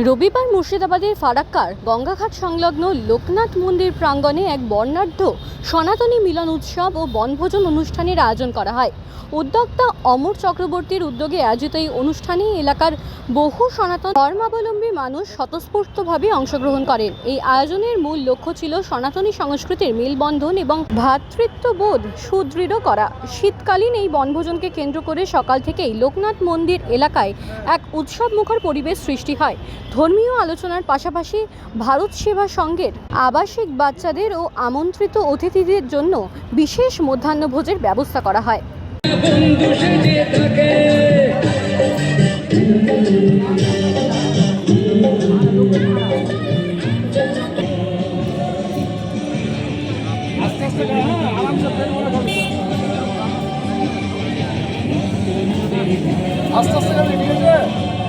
রবিবার মুর্শিদাবাদের ফারাক্কার গঙ্গাঘাট সংলগ্ন লোকনাথ মন্দির প্রাঙ্গণে এক বর্ণাঢ্য সনাতনী মিলন উৎসব ও বনভোজন অনুষ্ঠানের আয়োজন করা হয়। উদ্যোক্তা অমর চক্রবর্তীর উদ্যোগে আয়োজিত এই অনুষ্ঠানে এলাকার বহু সনাতন ধর্মাবলম্বী মানুষ স্বতঃস্ফূর্তভাবে অংশগ্রহণ করেন। এই আয়োজনের মূল লক্ষ্য ছিল সনাতনী সংস্কৃতির মেলবন্ধন এবং ভ্রাতৃত্ববোধ সুদৃঢ় করা। শীতকালীন এই বনভোজনকে কেন্দ্র করে সকাল থেকেই লোকনাথ মন্দির এলাকায় এক উৎসবমুখর পরিবেশ সৃষ্টি হয়। ধর্মীয় আলোচনার পাশাপাশি ভারত সেবা সংঘের আবাসিক বাচ্চাদের ও আমন্ত্রিত অতিথিদের জন্য বিশেষ মধ্যাহ্নভোজের ব্যবস্থা করা হয়। আস্তে আস্তে